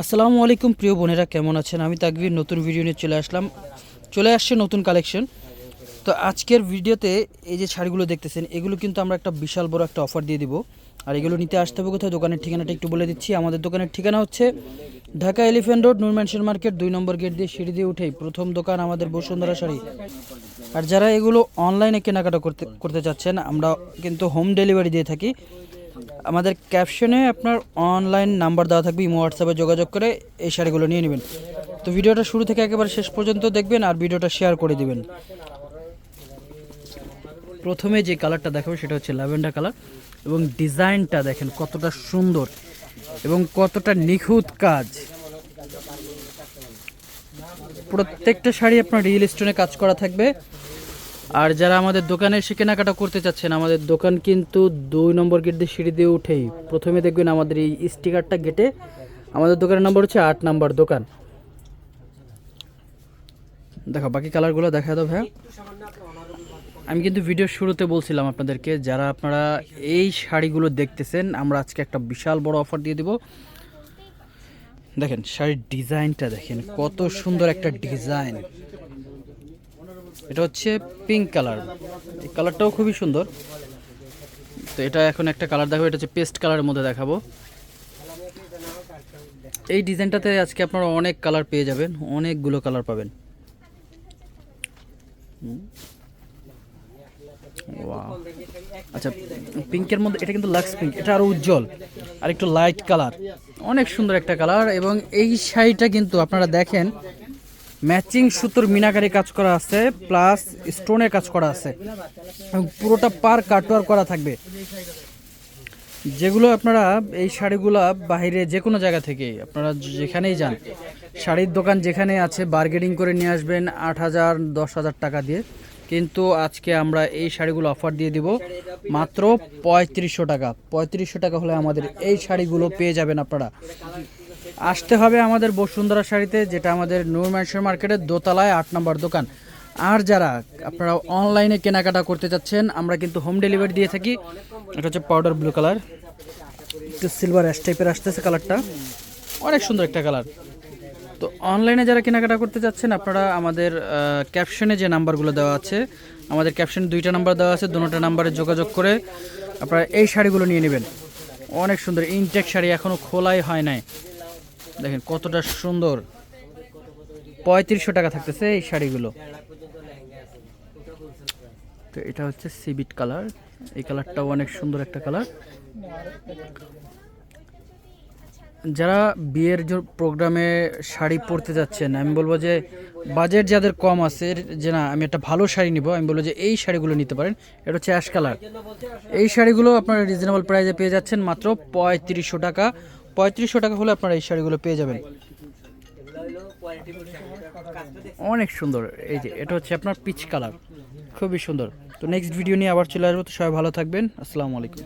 আসসালামু আলাইকুম, প্রিয় বোনেরা, কেমন আছেন? আমি তাকবির, নতুন ভিডিও নিয়ে চলে আসলাম। চলে আসছে নতুন কালেকশন তো আজকের ভিডিওতে এই যে শাড়িগুলো দেখতেছেন, এগুলো কিন্তু আমরা একটা বিশাল বড় একটা অফার দিয়ে দিব। আর এগুলো নিতে আসতে হবে কোথায়? দোকানের ঠিকানাটা একটু বলে দিচ্ছি। আমাদের দোকানের ঠিকানা হচ্ছে Dhaka elephant road, Noor mansion market, দুই নম্বর গেট দিয়ে সিঁড়ি দিয়ে উঠেই প্রথম দোকান আমাদের বসুন্ধরা শাড়ি। আর যারা এগুলো অনলাইনে কেনাকাটা করতে করতে চাচ্ছেন, আমরা কিন্তু হোম ডেলিভারি দিয়ে থাকি। আমাদের ক্যাপশনে আপনার অনলাইন নাম্বার দেওয়া থাকবে, ইমো হোয়াটসঅ্যাপে যোগাযোগ করে এই শাড়িগুলো নিয়ে নেবেন। তো ভিডিওটা শুরু থেকে একেবারে শেষ পর্যন্ত দেখবেন আর ভিডিওটা শেয়ার করে দিবেন। প্রথমে যে কালারটা দেখাবো সেটা হচ্ছে ল্যাভেন্ডার কালার এবং ডিজাইনটা দেখেন কতটা সুন্দর এবং কতটা নিখুঁত কাজ। প্রত্যেকটা শাড়ি আপনার রিয়েল স্টোনে কাজ করা থাকবে। আর যারা আমাদের দোকানে এসে কেনাকাটা করতে চাচ্ছেন, আমাদের দোকান কিন্তু দুই নম্বর গেট দিয়ে সিঁড়ি দিয়ে উঠেই। প্রথমে দেখবেন আমাদের এই স্টিকারটা গেটে, আমাদের দোকানের নম্বর হচ্ছে আট নম্বর দোকান। দেখো, বাকি কালারগুলো দেখা দাও ভাইয়া। আমি কিন্তু ভিডিওর শুরুতে বলছিলাম আপনাদেরকে, যারা আপনারা এই শাড়িগুলো দেখতেছেন, আমরা আজকে একটা বিশাল বড় অফার দিয়ে দিব। দেখেন, শাড়ির ডিজাইনটা দেখেন, কত সুন্দর একটা ডিজাইন। এটা হচ্ছে পিঙ্ক কালার এই কালারটাও খুবই সুন্দর। তো এটা এখন একটা কালার দেখাবো, এটা হচ্ছে পেস্ট কালারের মধ্যে দেখাবো। এই ডিজাইনটাতে আজকে আপনারা অনেক কালার পেয়ে যাবেন, অনেকগুলো কালার পাবেন. আচ্ছা পিঙ্কের মধ্যে, এটা কিন্তু লাক্স পিঙ্ক এটা আরও উজ্জ্বল আর একটু লাইট কালার অনেক সুন্দর একটা কালার এবং এই শাড়িটা কিন্তু আপনারা দেখেন ম্যাচিং সুতোর মিনাকারি কাজ করা আছে, প্লাস স্টোনের কাজ করা আছে। এবং পুরোটা পার কাটওয়ার করা থাকবে। যেগুলো আপনারা এই শাড়িগুলো বাইরে যে কোনো জায়গা থেকে, আপনারা যেখানেই যান, শাড়ির দোকান যেখানে আছে বার্গেনিং করে নিয়ে আসবেন আট হাজার, দশ হাজার টাকা দিয়ে। কিন্তু আজকে আমরা এই শাড়িগুলো অফার দিয়ে দিব মাত্র পঁয়ত্রিশশো টাকা। পঁয়ত্রিশশো টাকা হলে আমাদের এই শাড়িগুলো পেয়ে যাবেন আপনারা। আসতে হবে আমাদের বসুন্ধরা শাড়িতে, যেটা আমাদের নূর ম্যানশন মার্কেটের দোতলায় আট নম্বর দোকান। আর যারা আপনারা অনলাইনে কেনাকাটা করতে চাচ্ছেন, আমরা কিন্তু হোম ডেলিভারি দিয়ে থাকি। এটা হচ্ছে পাউডার ব্লু কালার একটু সিলভার অ্যাশ টাইপের আসতেছে কালারটা অনেক সুন্দর একটা কালার তো অনলাইনে যারা কেনাকাটা করতে চাচ্ছেন, আপনারা আমাদের ক্যাপশনে যে নাম্বারগুলো দেওয়া আছে, আমাদের ক্যাপশনে দুইটা নাম্বার দেওয়া আছে দুটোটা নাম্বারে যোগাযোগ করে আপনারা এই শাড়িগুলো নিয়ে নেবেন। অনেক সুন্দর ইনটেক শাড়ি এখনও খোলাই হয় নাই। দেখেন কতটা সুন্দর। পঁয়ত্রিশশো টাকা থাকতেছে এই শাড়িগুলো। তো এটা হচ্ছে সিবিট কালার এই কালারটাও অনেক সুন্দর একটা কালার যারা বিয়ের প্রোগ্রামে শাড়ি পরতে যাচ্ছেন, আমি বলব যে বাজেট যাদের কম আছে, যে না, আমি একটা ভালো শাড়ি নিব, আমি বলব যে এই শাড়িগুলো নিতে পারেন। এটা হচ্ছে অ্যাশ কালার এই শাড়িগুলো আপনারা রিজনেবল প্রাইসে পেয়ে যাচ্ছেন মাত্র পঁয়ত্রিশশো টাকা। পঁয়ত্রিশশো টাকা হলে আপনারা এই শাড়িগুলো পেয়ে যাবেন। অনেক সুন্দর। এই যে, এটা হচ্ছে আপনার পিচ কালার। খুবই সুন্দর। তো নেক্সট ভিডিও নিয়ে আবার চলে আসব। তো সবাই ভালো থাকবেন। আসসালামু আলাইকুম।